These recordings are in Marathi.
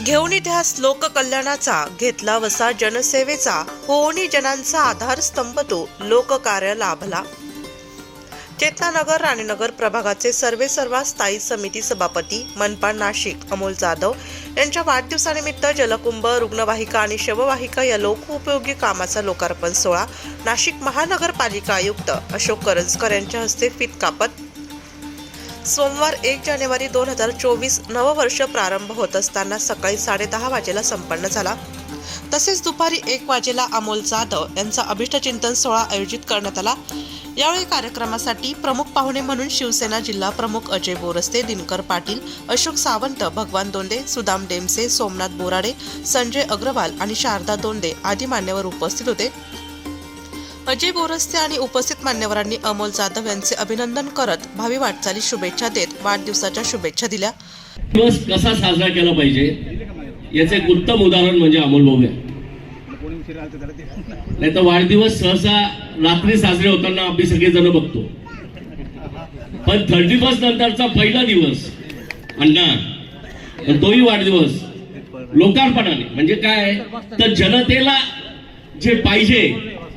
घेऊन इतिहास लोककल्याणाचा घेतला वसा जनसेवेचा. होऊनी जनांचा आधारस्तंभ तो लोककार्य लाभला चेतनानगर राणीनगर प्रभागाचे सर्वे सर्वा स्थायी समिती सभापती मनपा नाशिक अमोल जाधव यांच्या वाढदिवसानिमित्त जलकुंभ रुग्णवाहिका आणि शववाहिका या लोकउपयोगी कामाचा लोकार्पण सोहळा नाशिक महानगरपालिका आयुक्त अशोक करंजकर यांच्या हस्ते फित कापत सोमवार एक जानेवारी दोन हजार चोवीस नववर्ष प्रारंभ होत असताना सकाळी साडेदहा वाजेला संपन्न झाला. तसेच दुपारी एक वाजेला अमोल जाधव यांचा अभिष्टचिंतन सोहळा आयोजित करण्यात आला. यावेळी कार्यक्रमासाठी प्रमुख पाहुणे म्हणून शिवसेना जिल्हा प्रमुख अजय बोरस्ते दिनकर पाटील अशोक सावंत भगवान दोंदे सुदाम डेमसे सोमनाथ बोराडे संजय अग्रवाल आणि शारदा दोंदे आदी मान्यवर उपस्थित होते. अजय बोरस्ते आणि उपस्थित मान्यवरांनी अमोल जाधव यांचे अभिनंदन करत भावी वाटचाली शुभेच्छा देत वाढदिवसाच्या शुभेच्छा दिल्या. दिवस कसा साजरा केला पाहिजे? याचे एक उत्तम उदाहरण म्हणजे अमोल भाऊ नाही तर वाढदिवस सहसा रात्री साजरे होताना आम्ही सगळेजण बघतो. पण थर्टी फर्स्ट नंतरचा पहिला दिवस अण्णा तोही वाढदिवस लोकार्पणाने. म्हणजे काय? तर जनतेला जे पाहिजे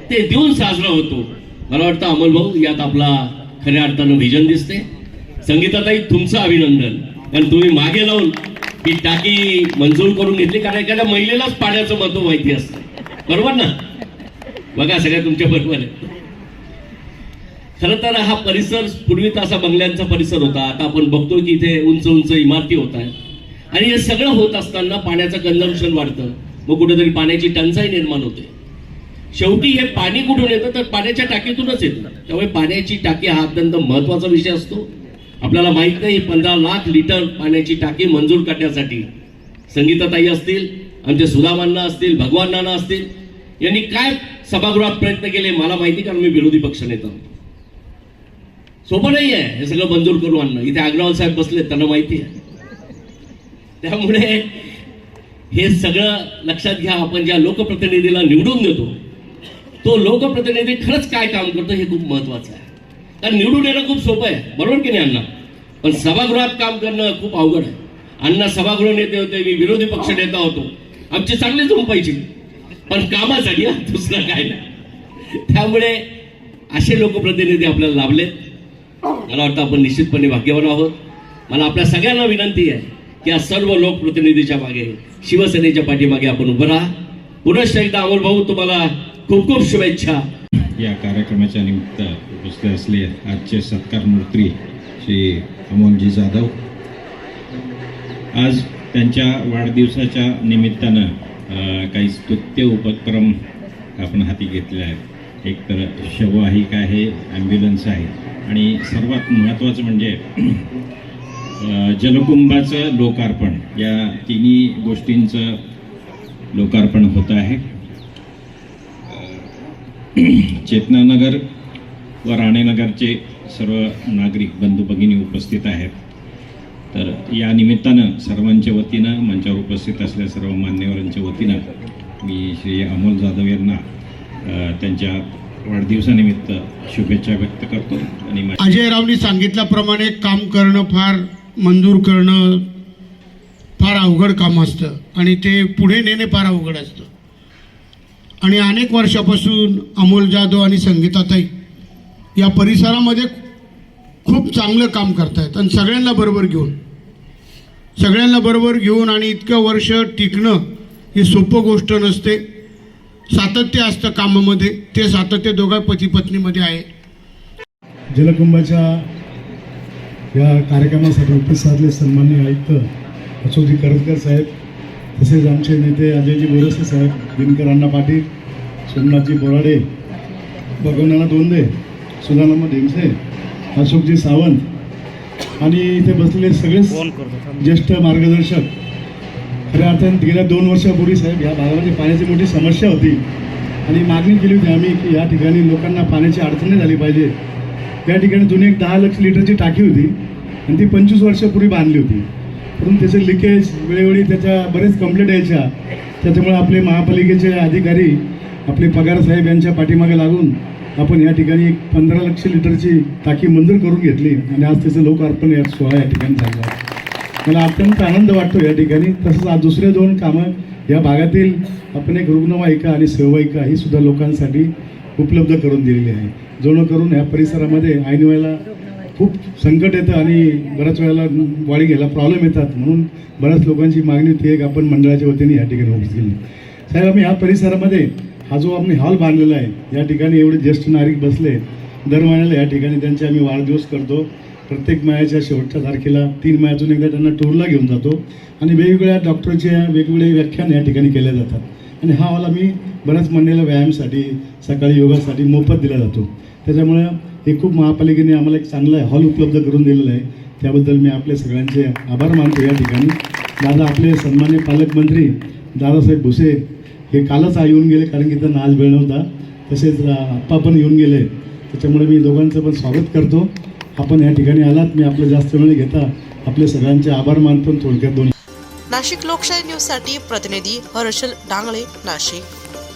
ते देऊन साजरा होतो. मला वाटतं अमोल भाऊ यात आपला खऱ्या अर्थानं व्हिजन दिसते. संगीताताई तुमचं अभिनंदन. कारण तुम्ही मागे लावून ही टाकी मंजूर करून घेतली कारण एखाद्या महिलेलाच पाण्याचं महत्त्व माहिती असतं. बरोबर ना? बघा सगळ्या तुमच्या बरोबर आहे खरं तर हा परिसर पूर्वी तर असा बंगल्यांचा परिसर होता. आता आपण बघतो की इथे उंच उंच इमारती होत आहेत. आणि हे सगळं होत असताना पाण्याचं कन्झम्पशन वाढतं. मग कुठेतरी पाण्याची टंचाई निर्माण होते. शेवटी हे पाणी कुठून येतं? तर पाण्याच्या टाकीतूनच येतं. त्यामुळे पाण्याची टाकी हा अत्यंत महत्त्वाचा विषय असतो. आपल्याला माहीत नाही पंधरा लाख लिटर पाण्याची टाकी मंजूर करण्यासाठी संगीताताई असतील आमचे सुदामांना असतील भगवान नाना असतील यांनी काय सभागृहात प्रयत्न केले मला माहिती कारण मी विरोधी पक्ष नेता. सोपं नाही आहे हे सगळं मंजूर करू आणणं. इथे अग्रवाल साहेब बसले त्यांना माहिती आहे. त्यामुळे हे सगळं लक्षात घ्या आपण ज्या लोकप्रतिनिधीला निवडून देतो तो लोकप्रतिनिधी खरंच काय काम करतो हे खूप महत्वाचं आहे. कारण निवडून येणं खूप सोपं आहे बरोबर की नाही अण्णा? पण सभागृहात काम करणं खूप अवघड आहे. अण्णा सभागृह नेते होते मी विरोधी पक्ष नेता होतो. आमचे चांगली झोपायचे. पण कामासाठी दुसरं काय नाही. त्यामुळे असे लोकप्रतिनिधी आपल्याला लाभलेत. मला वाटतं आपण निश्चितपणे भाग्यवान आहोत. मला आपल्या सगळ्यांना विनंती आहे की या सर्व लोकप्रतिनिधीच्या मागे शिवसेनेच्या पाठीमागे आपण उभं राहा. पुनश्च एकदा अमोल भाऊ तुम्हाला खूप खूप शुभेच्छा. या कार्यक्रमाच्या निमित्त उपस्थित असले आजचे सत्कार मंत्री श्री अमोलजी जाधव. आज त्यांच्या वाढदिवसाच्या निमित्तानं काही स्तुत्य उपक्रम आपण हाती घेतले आहेत. एक तर शववाहिका आहे ॲम्ब्युलन्स आहे. आणि सर्वात महत्त्वाचं म्हणजे जलकुंभाचं लोकार्पण. या तिन्ही गोष्टींचं लोकार्पण होत आहे. चेतनानगर व राणेनगरचे सर्व नागरिक बंधू भगिनी उपस्थित आहेत. तर या निमित्तानं सर्वांच्या वतीनं मंचावर उपस्थित असलेल्या सर्व मान्यवरांच्या वतीनं मी श्री अमोल जाधव यांना त्यांच्या वाढदिवसानिमित्त शुभेच्छा व्यक्त करतो आणि अजय रावनी सांगितल्याप्रमाणे काम करणं फार मंजूर करणं फार अवघड काम असतं आणि ते पुढे नेणे फार अवघड असतं. आणि अनेक वर्षापासून अमोल जाधव आणि संगीताताई या परिसरामध्ये खूप चांगलं काम करतायत आणि सगळ्यांना बरोबर घेऊन. सगळ्यांना बरोबर घेऊन आणि इतकं वर्ष टिकणं ही सोपं गोष्ट नसते. सातत्य असतं कामामध्ये. ते सातत्य दोघा पती पत्नीमध्ये आहे. जलकुंभाच्या या कार्यक्रमासाठी उपस्थित असले सन्मान्य आयुक्त अशोकजी करतकर साहेब तसेच आमचे नेते अजयजी बोरसे साहेब दिनकर अण्णा पाटील सोमनाथजी बोराडे भगवनाना दोंदे सुधानामा ढेमसे अशोकजी सावंत आणि इथे बसलेले सगळेच ज्येष्ठ मार्गदर्शक. खऱ्या अर्थाने गेल्या दोन वर्षापूर्वी साहेब या भागामध्ये पाण्याची मोठी समस्या होती. आणि मागणी केली होती आम्ही की या ठिकाणी लोकांना पाण्याची अडचणी झाली पाहिजे. त्या ठिकाणी जुनी एक दहा लक्ष लिटरची टाकी होती आणि ती पंचवीस वर्षापूर्वी बांधली होती. परंतु त्याचे लिकेज वेळोवेळी त्याच्या बरेच कंप्लेंट यायच्या. त्याच्यामुळे आपले महापालिकेचे अधिकारी आपले पगार साहेब यांच्या पाठीमागे लागून आपण या ठिकाणी एक पंधरा लक्ष लिटरची टाकी मंजूर करून घेतली आणि आज त्याचं लोकार्पण या सोहळा या ठिकाणी झाला मला अत्यंत आनंद वाटतो या ठिकाणी. तसंच आज दुसरे दोन कामं या भागातील आपण एक रुग्णवाहिका आणि सहवाहिका ही सुद्धा लोकांसाठी उपलब्ध करून दिलेली आहे. जेणेकरून ह्या परिसरामध्ये ऐन वेळेला खूप संकट येतं आणि बऱ्याच वेळेला वाढी घ्यायला प्रॉब्लेम येतात. म्हणून बऱ्याच लोकांची मागणी होती एक आपण मंडळाच्या वतीने या ठिकाणी उपस्थित केली साहेब आम्ही ह्या परिसरामध्ये हा जो आम्ही हॉल बांधलेला आहे या ठिकाणी एवढे ज्येष्ठ नागरिक बसले दर महिन्याला या ठिकाणी त्यांचे आम्ही वाढदिवस करतो. प्रत्येक महिन्याच्या शेवटच्या तारखेला तीन महिन्यातून एकदा त्यांना टूरला घेऊन जातो. आणि वेगवेगळ्या डॉक्टरच्या वेगवेगळे व्याख्यान या ठिकाणी केल्या जातात. आणि हा हॉल आम्ही बऱ्याच मंडळीला व्यायामासाठी सकाळी योगासाठी मोफत दिला जातो. त्याच्यामुळं हे खूप महापालिकेने आम्हाला एक चांगला हॉल उपलब्ध करून दिलेला आहे. त्याबद्दल मी आपले सगळ्यांचे आभार मानतो या ठिकाणी. दादा आपले सन्मान्य पालकमंत्री दादासाहेब भुसे हे कालच येऊन गेले कारण की त्यांना आज वेळ नव्हता. तसेच आप्पा पण येऊन गेले. त्याच्यामुळे मी दोघांचं पण स्वागत करतो. आपण या ठिकाणी आलात. मी आपलं जास्त वेळ घेता आपले सगळ्यांचे आभार मानतो थोडक्यात दोन नाशिक लोकशाही न्यूजसाठी प्रतिनिधी हर्षल डांगळे नाशिक.